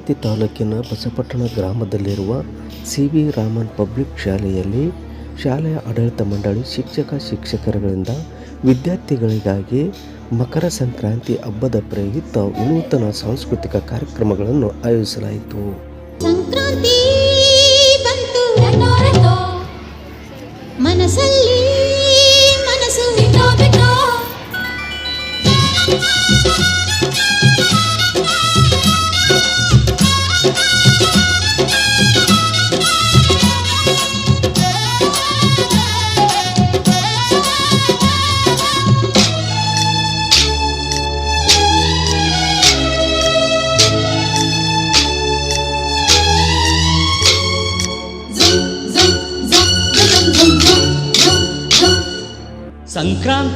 ಗಂಗಾವತಿ ತಾಲೂಕಿನ ಬಸಪಟ್ಟಣ ಗ್ರಾಮದಲ್ಲಿರುವ C V Raman public ಶಾಲೆಯಲ್ಲಿ ಶಾಲೆಯ ಆಡಳಿತ ಮಂಡಳಿ ಶಿಕ್ಷಕ ಶಿಕ್ಷಕರುಗಳಿಂದ ವಿದ್ಯಾರ್ಥಿಗಳಿಗಾಗಿ ಮಕರ ಸಂಕ್ರಾಂತಿ ಹಬ್ಬದ ಪ್ರಯುಕ್ತ ವಿನೂತನ ಸಾಂಸ್ಕೃತಿಕ ಕಾರ್ಯಕ್ರಮಗಳನ್ನು ಆಯೋಜಿಸಲಾಯಿತು. ಸಂಕ್ರಾಂತಿ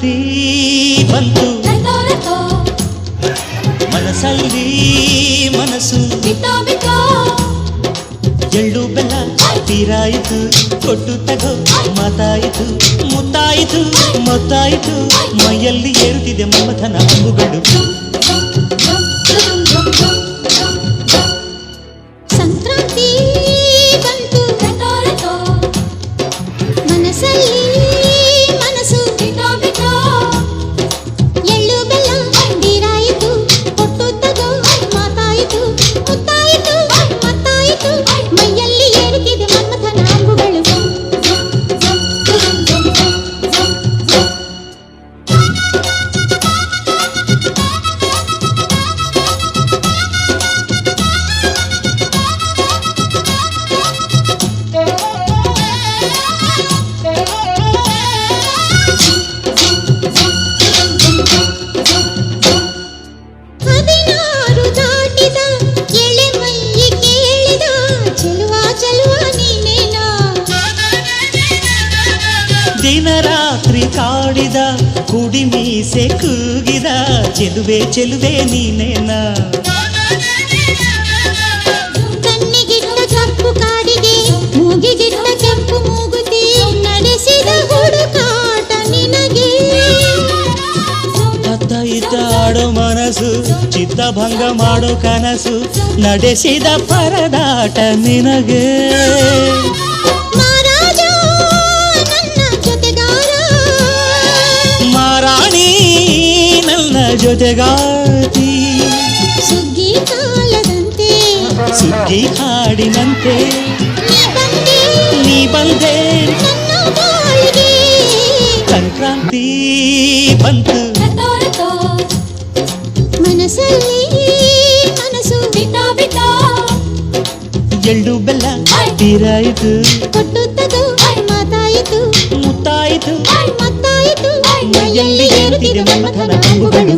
ಸಂಕ್ರಾಂತಿ ಬಂತು ಮನಸಲ್ಲಿ ಮನಸ್ಸು. ಎಳ್ಳು ಬೆಲ್ಲ ತೀರಾಯಿತು ಕೊಟ್ಟು ತಗೋ ಮಾತಾಯಿತು ಮುತ್ತಾಯಿತು ಮೊತ್ತಾಯಿತು ಮೈಯಲ್ಲಿ ಏರುತ್ತಿದೆ ಮಮಥನ ಅಂಬುಗಳು ಕಾಡಿದ ಕುಡಿ ಮೀಸೆ ಕೂಗಿದ ಚೆಲುವೆ ಚೆಲುವೆ ನೀನೇನ ಕಣ್ಣಿಗಿಟ್ಟ ಕಪ್ಪು ಕಾಡಿಗೆ ಮೂಗಿಗಿಟ್ಟ ಕೆಂಪು ಮೂಗುತಿ ನಡೆಸಿದ ಹುಡುಕಾಟ ನಿನಗೆ ಅತ್ತ ಇತ್ತ ಆಡೋ ಮನಸ್ಸು ಚಿತ್ತಭಂಗ ಮಾಡೋ ಕನಸು ನಡೆಸಿದ ಪರದಾಟ ನಿನಗೆ ಜೊತೆಗಾತಿ ಸುಗ್ಗಿ ಕಾಲದಂತೆ ಸುಗ್ಗಿ ಹಾಡಿನಂತೆ ನೀ ಬಂದೆ ನೀ ಬಂದೆ ನನ್ನ ಬಾಳಿಗೆ ಸಂಕ್ರಾಂತಿ ಬಂತು ಮನಸ್ಸಲ್ಲಿ ಮನಸ್ಸು ಬಿಟ್ಟ ಬಿಟ್ಟ ಎಳ್ಳು ಬೆಲ್ಲ ತೀರಾಯಿತು ಕೊಟ್ಟು ಮೈಯಲ್ಲಿ ಏರುತ್ತಿದೆ ಮನ್ಮಥನ ಅಂಬುಗಳು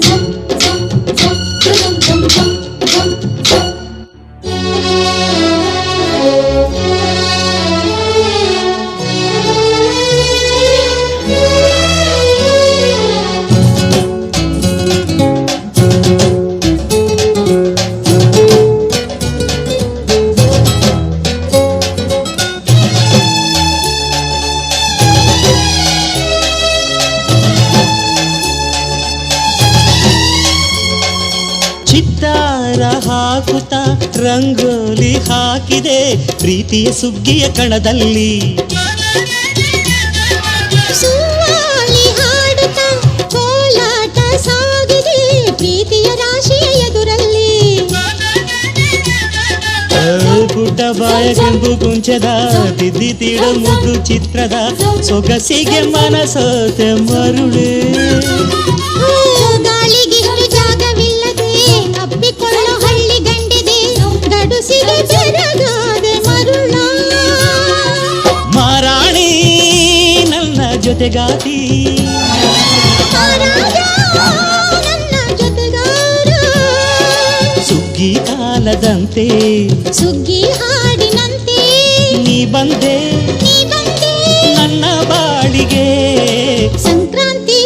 ಹಾಕುತ್ತ ರಂಗೋಲಿ ಹಾಕಿದೆ ಪ್ರೀತಿಯ ಸುಗ್ಗಿಯ ಕಣದಲ್ಲಿ ಸುವ್ವಾಲಿ ಹಾಡುತ್ತ ಕೋಲಾಟ ಸಾಗಿದೆ ಪ್ರೀತಿಯ ರಾಶಿಯ ಎದುರಲ್ಲಿ ಆ, ಪುಟ್ಟ ಬಾಯ ಕೆಂಪು ಕುಂಚದ ತಿದ್ದಿ ತೀಡ ಮುದ್ದು ಚಿತ್ರದ ಸೊಗಸಿಗೆ ಮನಸೋತೆ ಮರುಳೆ ಜೊತೆಗಾತಿ ಸುಗ್ಗಿ ಕಾಲದಂತೆ. ಸುಗ್ಗಿ ಹಾಡಿನಂತೆ. ನೀ ಬಂದೆ. ನನ್ನ ಬಾಳಿಗೆ. ಸಂಕ್ರಾಂತಿ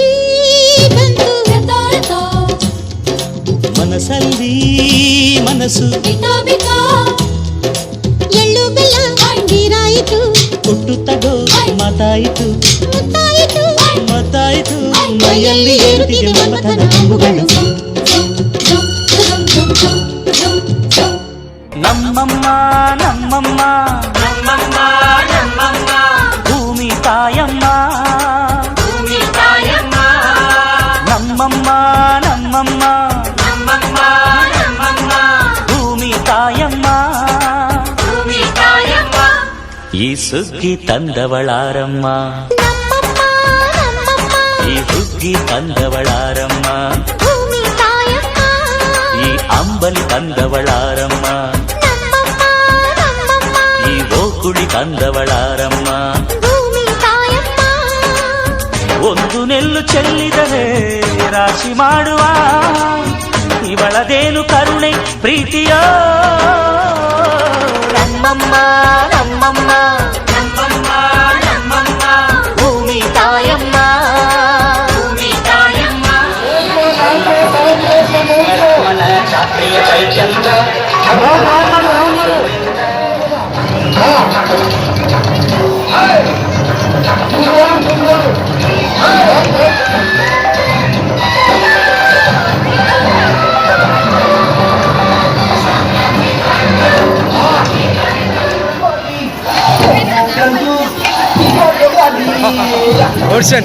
ಬಂತು. ಮನಸ್ಸಲ್ಲಿ ಮನಸ್ಸು. ಎಳ್ಳು ಬೆಲ್ಲ ಕೊಟ್ಟು ತಗೋ ಮಾತಾಯಿತು. ಏರುತ್ತಿದೆ ಮಮತನ ಅಂಬುಗಳು ಝಮ್, ಝಮ್, ಝಮ್, ಝಮ್, ಝಮ್, ಝಮ್, ಝಮ್. ನಮ್ಮಮ್ಮ ನಮ್ಮಮ್ಮ ನಮ್ಮಮ್ಮ ನಮ್ಮಮ್ಮ ಭೂಮಿ ತಾಯಮ್ಮ ಭೂಮಿ ತಾಯಮ್ಮ ನಮ್ಮಮ್ಮ ನಮ್ಮಮ್ಮ ನಮ್ಮಮ್ಮ ನಮ್ಮಮ್ಮ ಭೂಮಿ ತಾಯಮ್ಮ ಭೂಮಿ ತಾಯಮ್ಮ ಈ ಸುಗ್ಗಿ ತಂದವಳಾರಮ್ಮ ನಮ್ಮಮ್ಮ ನಮ್ಮಮ್ಮ ಈ ಹುಗ್ಗಿ ತಂದವಳಾರಮ್ಮ ಭೂಮಿ ತಾಯಮ್ಮ ಈ ಅಂಬಲಿ ತಂದವಳಾರಮ್ಮ ನಮ್ಮಮ್ಮ ನಮ್ಮಮ್ಮ ಈ ಓಕುಳಿ ತಂದವಳಾರಮ್ಮ ಭೂಮಿ ತಾಯಮ್ಮ ಒಂದು ನೆಲ್ಲು ಚೆಲ್ಲಿದರೆ ರಾಶಿ ಮಾಡುವ ಇವಳದೇನು ಕರುಣೆ ಪ್ರೀತಿಯ ನಮ್ಮಮ್ಮ ನಮ್ಮಮ್ಮ ನಮ್ಮಮ್ಮ Orson.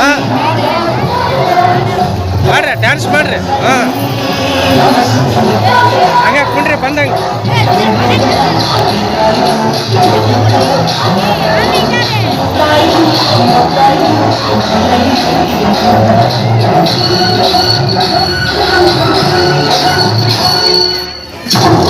ಹಾಂ ಮಾಡ್ರಿ ಡ್ಯಾನ್ಸ್ ಮಾಡ್ರಿ ಹಾಂ ಹಂಗೆ ಕುಂಡ್ರಿ ಬಂದಂಗೆ ಬರ್ರಿ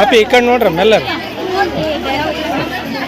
ಅಪ್ಪಿ ಈ ಕಡೆ ನೋಡ್ರಿ ಮೆಲ್ಲರ್.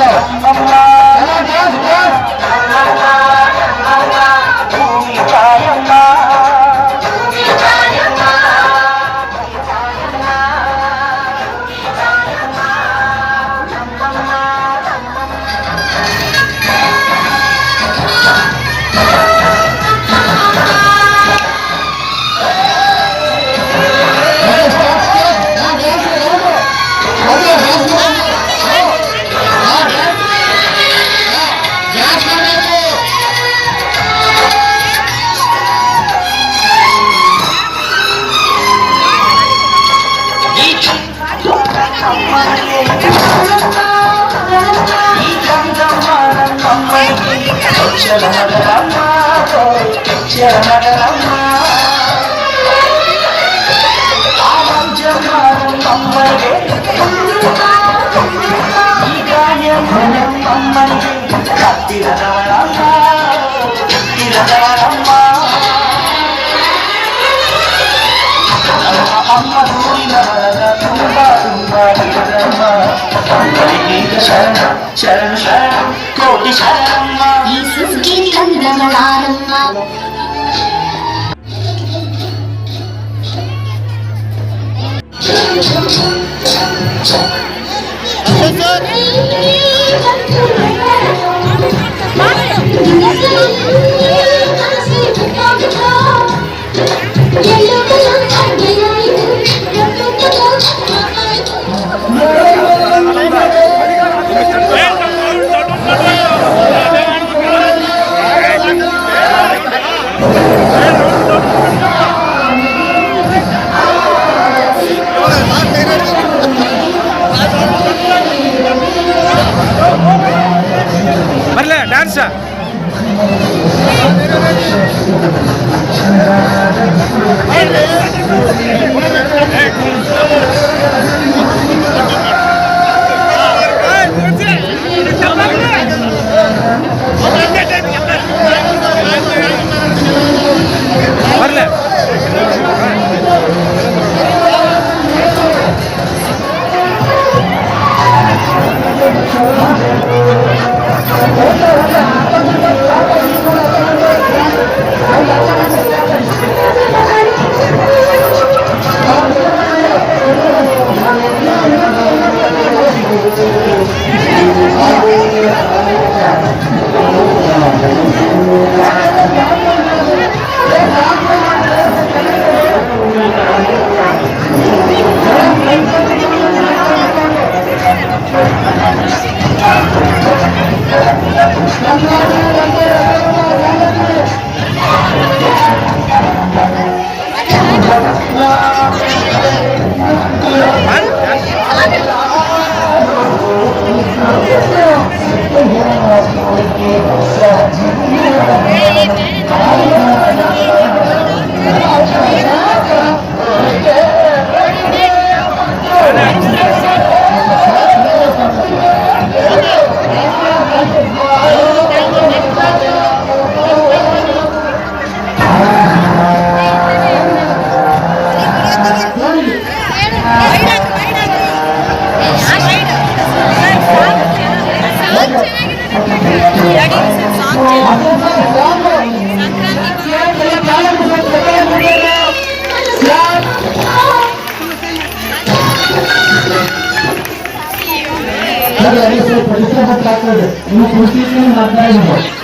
Allah, Allah. శరణగరమ్మ శరణగరమ్మ అమ్మని ఈ గాయం అమ్మని తిరగరమ్మ తిరగరమ్మ అమ్మ శరణ శరణ శరణ కోటి శరణమ్మ കണ്ടമുളാടുന്ന আচ্ছা Okay. ಪರಿಶ್ರಮ ತಾಕೋದು ನೀವು ಇದ್ದೀವಿ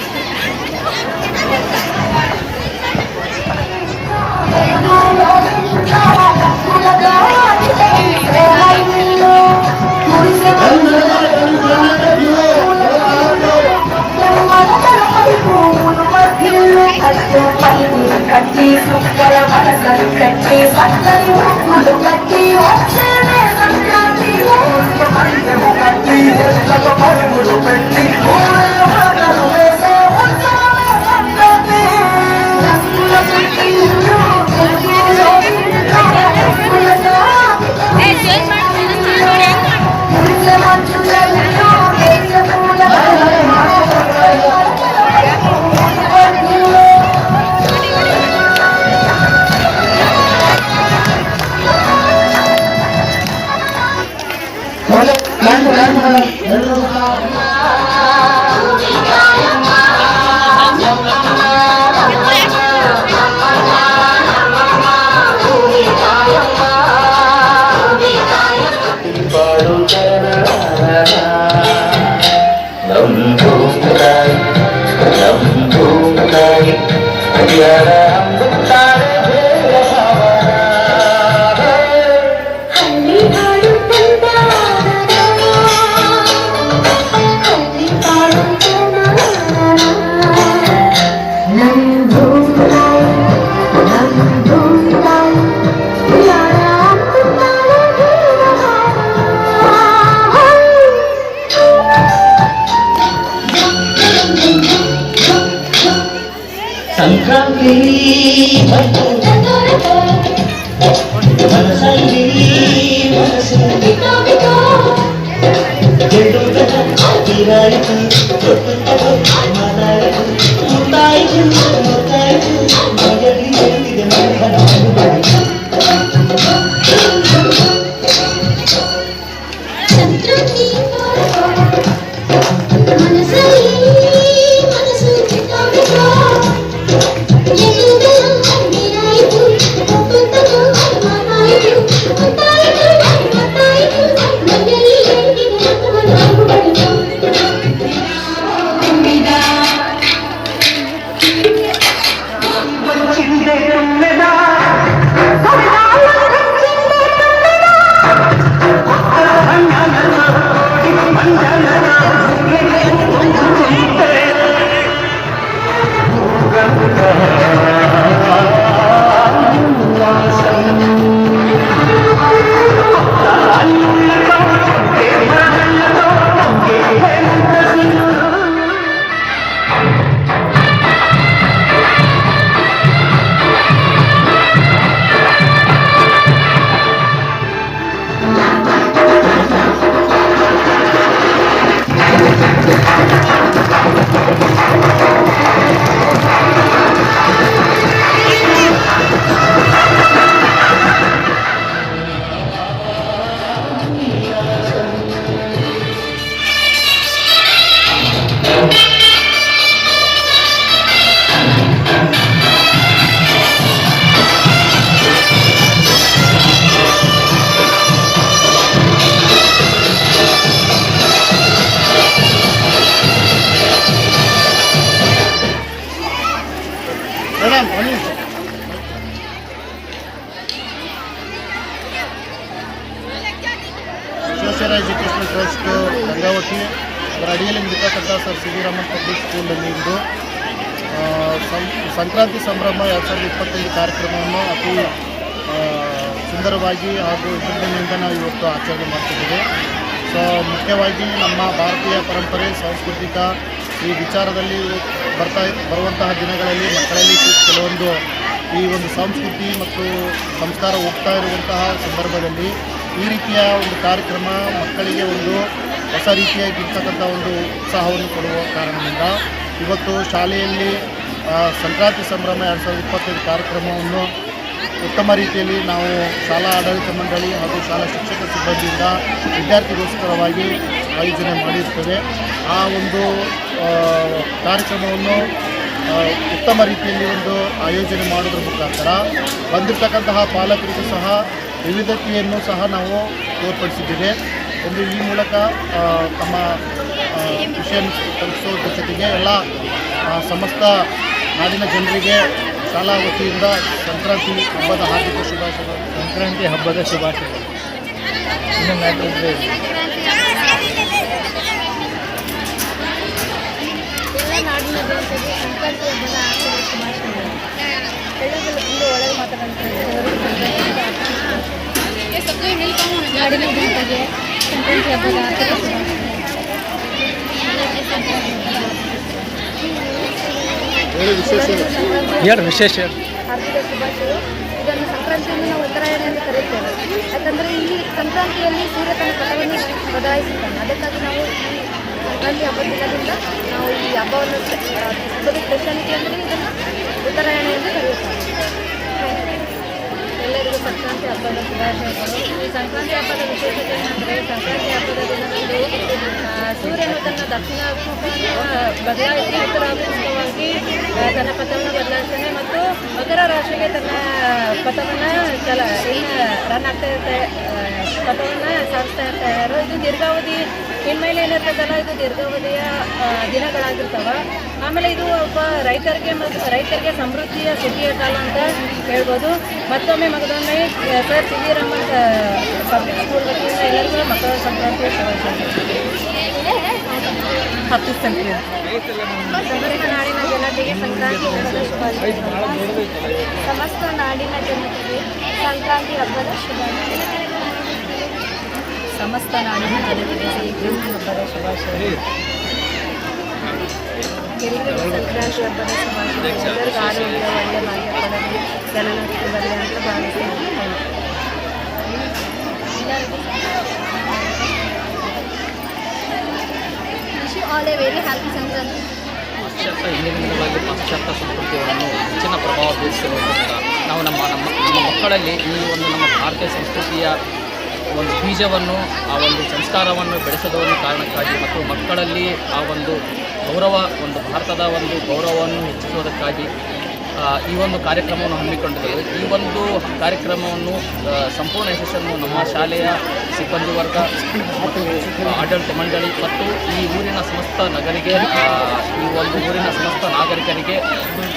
పలుకులు కట్టి సుక్కల వలసలు కట్టి పచ్చని ముక్కులు కట్టి వచ్చేనే సంక్రాంతి పల్లెము కట్టి ఎంతకు పరుగులు పెట్టి పగలు వేసే సంక్రాంతి Trotito, hermana, salí. ಸಂಭ್ರಮ, ಎರಡು ಸಾವಿರದ ಇಪ್ಪತ್ತೈದು ಕಾರ್ಯಕ್ರಮವನ್ನು ಅತಿ ಸುಂದರವಾಗಿ ಹಾಗೂ ವಿಜೃಂಭಣೆಯಿಂದ ನಾವು ಇವತ್ತು ಆಚರಣೆ ಮಾಡ್ತಿದ್ದೇವೆ. ಸೊ ಮುಖ್ಯವಾಗಿ ನಮ್ಮ ಭಾರತೀಯ ಪರಂಪರೆ, ಸಾಂಸ್ಕೃತಿಕ ಈ ವಿಚಾರದಲ್ಲಿ ಬರ್ತಾ, ಬರುವಂತಹ ದಿನಗಳಲ್ಲಿ ಮಕ್ಕಳಲ್ಲಿ ಕೆಲವೊಂದು ಈ ಒಂದು ಸಂಸ್ಕೃತಿ ಮತ್ತು ಸಂಸ್ಕಾರ ಹೋಗ್ತಾ ಇರುವಂತಹ ಸಂದರ್ಭದಲ್ಲಿ ಈ ರೀತಿಯ ಒಂದು ಕಾರ್ಯಕ್ರಮ ಮಕ್ಕಳಿಗೆ ಒಂದು ಹೊಸ ರೀತಿಯಾಗಿರ್ತಕ್ಕಂಥ ಒಂದು ಉತ್ಸಾಹವನ್ನು ಕೊಡುವ ಕಾರಣದಿಂದ ಇವತ್ತು ಶಾಲೆಯಲ್ಲಿ ಸಂಕ್ರಾಂತಿ ಸಂಭ್ರಮ ಎರಡು ಸಾವಿರದ ಇಪ್ಪತ್ತೈದು ಕಾರ್ಯಕ್ರಮವನ್ನು ಉತ್ತಮ ರೀತಿಯಲ್ಲಿ ನಾವು ಶಾಲಾ ಆಡಳಿತ ಮಂಡಳಿ ಹಾಗೂ ಶಾಲಾ ಶಿಕ್ಷಕ ಸಿಬ್ಬಂದಿಯಿಂದ ವಿದ್ಯಾರ್ಥಿಗೋಸ್ಕರವಾಗಿ ಆಯೋಜನೆ ಮಾಡಿರ್ತೇವೆ. ಆ ಒಂದು ಕಾರ್ಯಕ್ರಮವನ್ನು ಉತ್ತಮ ರೀತಿಯಲ್ಲಿ ಒಂದು ಆಯೋಜನೆ ಮಾಡೋದ್ರ ಮುಖಾಂತರ ಬಂದಿರತಕ್ಕಂತಹ ಪಾಲಕರಿಗೂ ಸಹ ವಿವಿಧತೆಯನ್ನು ಸಹ ನಾವು ಏರ್ಪಡಿಸಿದ್ದೇವೆ. ಒಂದು ಈ ಮೂಲಕ ತಮ್ಮ ವಿಷಯ ತಲುಪಿಸೋದ್ರ ಜೊತೆಗೆ ಎಲ್ಲ ಸಮಸ್ತ ನಾಡಿನ ಜನರಿಗೆ ಶಾಲಾ ವತಿಯಿಂದ ಸಂಕ್ರಾಂತಿ ಹಬ್ಬದ ಹಾರ್ದಿಕ ಶುಭಾಶಯಗಳು ಸಂಕ್ರಾಂತಿ ಹಬ್ಬದ ಶುಭಾಶಯಗಳು ಇನ್ನು ನಾಟಿದ್ರೆ ಎಲ್ಲ ನಾಡಿನ ಜನತೆಗೆ ಸಂಕ್ರಾಂತಿ ಹಬ್ಬದ ಆಚರಣೆ ಶುಭಾಶಯಗಳು ಬೆಳಗ್ಗೆ ತುಂಬ ಒಳ್ಳೆಯ ಮಾತನಾಡ್ತಾರೆ ನಾಡಿನ ಜನತೆಗೆ ಸಂಕ್ರಾಂತಿ ಹಬ್ಬದ ಆಚರಣೆ ಶುಭಾಶಯಗಳು ಹೇಳಿ ವಿಶೇಷ ಏನು ವಿಶೇಷ ಹಾರ್ದಿಕ ಶುಭಾಶಯಗಳು. ಇದನ್ನು ಸಂಕ್ರಾಂತಿಯನ್ನು ನಾವು ಉತ್ತರಾಯಣ ಎಂದು ಕರೆಯುತ್ತೇವೆ. ಯಾಕಂದರೆ ಈ ಸಂಕ್ರಾಂತಿಯಲ್ಲಿ ಸೂರ್ಯ ತನ್ನ ಪಥವನ್ನು ಬದಲಾಯಿಸುತ್ತಾನೆ. ಅದಕ್ಕಾಗಿ ನಾವು ಈ ಸಂಕ್ರಾಂತಿ ಹಬ್ಬದ ದಿನದಿಂದ ನಾವು ಈ ಹಬ್ಬವನ್ನು ಹಬ್ಬದ ಸ್ಪೆಷಾಲಿಟಿ ಅಂದರೆ ಇದನ್ನು ಉತ್ತರಾಯಣ ಎಂದು ಎಲ್ಲರಿಗೂ ಸಂಕ್ರಾಂತಿ ಹಬ್ಬದ ಶುಭಾಶಯಗಳು. ಈ ಸಂಕ್ರಾಂತಿ ಹಬ್ಬದ ವಿಶೇಷತೆ ಏನಂದರೆ, ಸಂಕ್ರಾಂತಿ ಹಬ್ಬದ ದಿನದಂದು ಸೂರ್ಯನು ತನ್ನ ದಕ್ಷಿಣ ಮುಖವನ್ನು ಬದಲಾಯಿಸಿ ಉತ್ತರಾಭಿಮುಖವಾಗಿ ತನ್ನ ಪಥವನ್ನು ಬದಲಾಯಿಸ್ತಾನೆ ಮತ್ತು ಮಕರ ರಾಶಿಗೆ ತನ್ನ ಪಥವನ್ನು ಚಲ ರನ್ ಆಗ್ತಾ ಇರ್ತಾರೆ ಪಥವನ್ನು ಇರ್ತಾ ಇರ್ತಾರೆ ಇದು ದೀರ್ಘಾವಧಿ ಇನ್ಮೇಲೆ ಏನಿರ್ತದಲ್ಲ, ಇದು ದೀರ್ಘಾವಧಿಯ ದಿನಗಳಾಗಿರ್ತಾವ. ಆಮೇಲೆ ಇದು ಒಬ್ಬ ರೈತರಿಗೆ ಮತ್ತು ರೈತರಿಗೆ ಸಮೃದ್ಧಿಯ ಸುಗ್ಗಿಯ ಕಾಲ ಅಂತ ಹೇಳ್ಬೋದು. ಮತ್ತೊಮ್ಮೆ ಮಗದೊಮ್ಮೆ sir C V Raman public school ವತಿಯಿಂದ ಎಲ್ಲರಿಗೂ ಮಕರ ಸಂಕ್ರಾಂತಿ ಶುಭಾಶಯಗಳು ಹತ್ತು ಸಂಕ್ರಾಂತಿ. ಸಮಸ್ತ ನಾಡಿನ ಜನತೆಗೆ ಸಂಕ್ರಾಂತಿ ಹಬ್ಬದ ಶುಭಾಶಯ. ಸಮಸ್ತ ನಾಡಿನ ಜನತೆಗೆ ಸಂಕ್ರಾಂತಿ ಹಬ್ಬದ ಶುಭಾಶಯಗಳು ಸಮಸ್ತ ನಾನು ಹಬ್ಬದ ಶುಭಾಶಯಗಳು ಎಲ್ಲರಿಗೂ ಸಂಕ್ರಾಂತಿ ಹಬ್ಬದ ಶುಭಾಶಯ. ಎಲ್ಲರಿಗೂ ಆರೋಗ್ಯ ಕೊಡಲಿ ಬರಲಿ ಅಂತ ಭಾವಿಸ್ತೇನೆ ಪಾಶ್ಚಾತ್ಯ ಪಾಶ್ಚಾತ್ಯ ಸಂಸ್ಕೃತಿಯನ್ನು ಹೆಚ್ಚಿನ ಪ್ರಭಾವ ಬೀರಿಸಿರುವುದರಿಂದ ನಾವು ನಮ್ಮ ನಮ್ಮ ನಮ್ಮ ಮಕ್ಕಳಲ್ಲಿ ಈ ಒಂದು ನಮ್ಮ ಭಾರತೀಯ ಸಂಸ್ಕೃತಿಯ ಒಂದು ಬೀಜವನ್ನು, ಆ ಒಂದು ಸಂಸ್ಕಾರವನ್ನು ಬೆಳೆಸದವನ್ನು ಕಾರಣಕ್ಕಾಗಿ ಮತ್ತು ಮಕ್ಕಳಲ್ಲಿ ಆ ಒಂದು ಗೌರವ, ಒಂದು ಭಾರತದ ಒಂದು ಗೌರವವನ್ನು ಹೆಚ್ಚಿಸುವುದಕ್ಕಾಗಿ ಈ ಒಂದು ಕಾರ್ಯಕ್ರಮವನ್ನು ಹಮ್ಮಿಕೊಂಡಿದ್ದೇವೆ ಈ ಒಂದು ಕಾರ್ಯಕ್ರಮವನ್ನು ಸಂಪೂರ್ಣ ಯಶಸ್ಸನ್ನು ನಮ್ಮ ಶಾಲೆಯ ಸಿಬ್ಬಂದಿ ವರ್ಗ ಮತ್ತು ಆಡಳಿತ ಮಂಡಳಿ ಮತ್ತು ಈ ಊರಿನ ಸಮಸ್ತ ನಗರಿಗೆ ಈ ಒಂದು ಊರಿನ ಸಮಸ್ತ ನಾಗರಿಕರಿಗೆ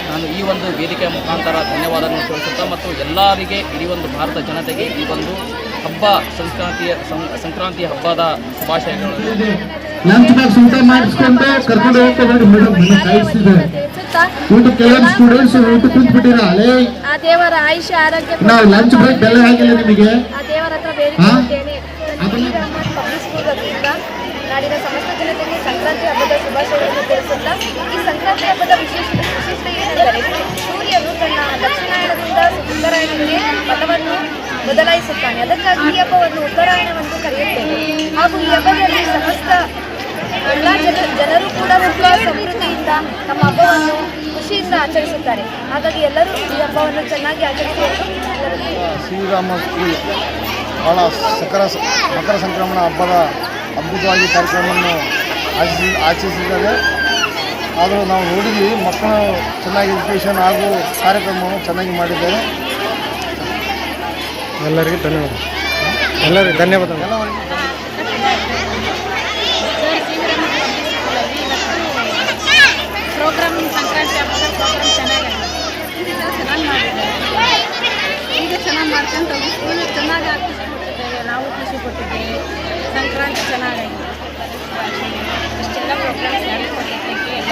ನಾನು ಈ ಒಂದು ವೇದಿಕೆಯ ಮುಖಾಂತರ ಧನ್ಯವಾದವನ್ನು ತಿಳಿಸುತ್ತಾ ಮತ್ತು ಎಲ್ಲರಿಗೆ, ಇಡೀ ಒಂದು ಭಾರತ ಜನತೆಗೆ ಈ ಒಂದು ಹಬ್ಬ ಸಂಕ್ರಾಂತಿಯ ಸಂಕ್ರಾಂತಿ ಹಬ್ಬದ ಶುಭಾಶಯಗಳು ಲಂಚ್ ಬಾಕ್ಸ್ ಊಟ ಮಾಡಿಸ್ಕೊಂಡು ಕರ್ಕೊಂಡು ಹೋಗ್ತಾರೆ ಮೇಡಮ್ ಕಾಯಿಸ್ತಿದೆ ತಿಳಿಸುತ್ತಾ ಊಟ ಕೆಲವೊಂದು ಸ್ಟೂಡೆಂಟ್ಸ್ ಊಟ ಕುಂತ್ಬಿಟ್ಟಿರ ಅಲೇ ಆ ದೇವರ ಆಯುಷ್ಯ ಆರೋಗ್ಯ ನಾವು ಲಂಚ್ ಬ್ರೇಕ್ ಬೆಲೆ ಆಗಿಲ್ಲ ನಿಮಗೆ. ಆ ದೇವರ ಹತ್ರ ಬೇಡಿಕೊಳ್ಳುತ್ತೇನೆ ಪಬ್ಲಿಕ್ ಸ್ಕೂಲ್ ವತಿಯಿಂದ ನಾಡಿನ ಸಮಸ್ತ ಜನತೆಗೆ ಸಂಕ್ರಾಂತಿ ಹಬ್ಬದ ಶುಭಾಶಯಗಳನ್ನು ತಿಳಿಸುತ್ತಾ ಈ ಸಂಕ್ರಾಂತಿ ಹಬ್ಬದ ವಿಶೇಷ ವಿಶಿಷ್ಟ ಏನೆಂದರೆ ಸೂರ್ಯನು ತನ್ನ ದಕ್ಷಿಣಾಯಣದಿಂದ ಉತ್ತರಾಯಣಕ್ಕೆ ಪಥವನ್ನು ಬದಲಾಯಿಸುತ್ತಾನೆ. ಅದಕ್ಕಾಗಿ ಈ ಹಬ್ಬವನ್ನು ಉತ್ತರಾಯಣವೆಂದು ಕರೆಯುತ್ತೇವೆ ಹಾಗೂ ಈ ಹಬ್ಬದಲ್ಲಿ ಸಮಸ್ತ ಎಲ್ಲ ಜನ, ಜನರು ಕೂಡ ಸಮೃದ್ಧಿಯಿಂದ ತಮ್ಮ ಹಬ್ಬವನ್ನು ಖುಷಿಯಿಂದ ಆಚರಿಸುತ್ತಾರೆ. ಹಾಗಾಗಿ ಎಲ್ಲರೂ ಈ ಹಬ್ಬವನ್ನು ಚೆನ್ನಾಗಿ ಆಚರಿಸಬೇಕು. ಬಹಳ ಸಕರ, ಮಕರ ಸಂಕ್ರಮಣ ಹಬ್ಬದ ಅದ್ಭುತವಾಗಿ ಕಾರ್ಯಕ್ರಮವನ್ನು ಆಚರಿಸಿ, ಆಚರಿಸಿದ್ದಾರೆ. ಆದರೂ ನಾವು ನೋಡಿದ್ವಿ, ಮಕ್ಕಳು ಚೆನ್ನಾಗಿ ಎಜುಕೇಷನ್ ಹಾಗೂ ಕಾರ್ಯಕ್ರಮವನ್ನು ಚೆನ್ನಾಗಿ ಮಾಡಿದ್ದಾರೆ. ಎಲ್ಲರಿಗೂ ಧನ್ಯವಾದ. ಎಲ್ಲರಿಗೂ ಧನ್ಯವಾದಗಳು ಪ್ರೋಗ್ರಾಮ್ ಸಂಕ್ರಾಂತಿ ಹಬ್ಬದ ಪ್ರೋಗ್ರಾಮ್ ಚೆನ್ನಾಗಿದೆ. ಈಗ ಚೆನ್ನಾಗಿ ಮಾಡಿದ್ದಾರೆ. ಈಗ ಚೆನ್ನಾಗಿ ಮಾಡ್ಕೊಂಡು ಸ್ಕೂಲ್ ಚೆನ್ನಾಗಿ ಹಾಕಿಸ್ಕೊಟ್ಟಿದ್ದೇವೆ ನಾವು ಖುಷಿ ಕೊಟ್ಟಿದ್ದೀವಿ ಸಂಕ್ರಾಂತಿ ಚೆನ್ನಾಗಿದೆ ಅಷ್ಟೆಲ್ಲ ಪ್ರೋಗ್ರಾಮ್ ಎಲ್ಲ ಕೊಟ್ಟಿದ್ದಕ್ಕೆ ಎಲ್ಲ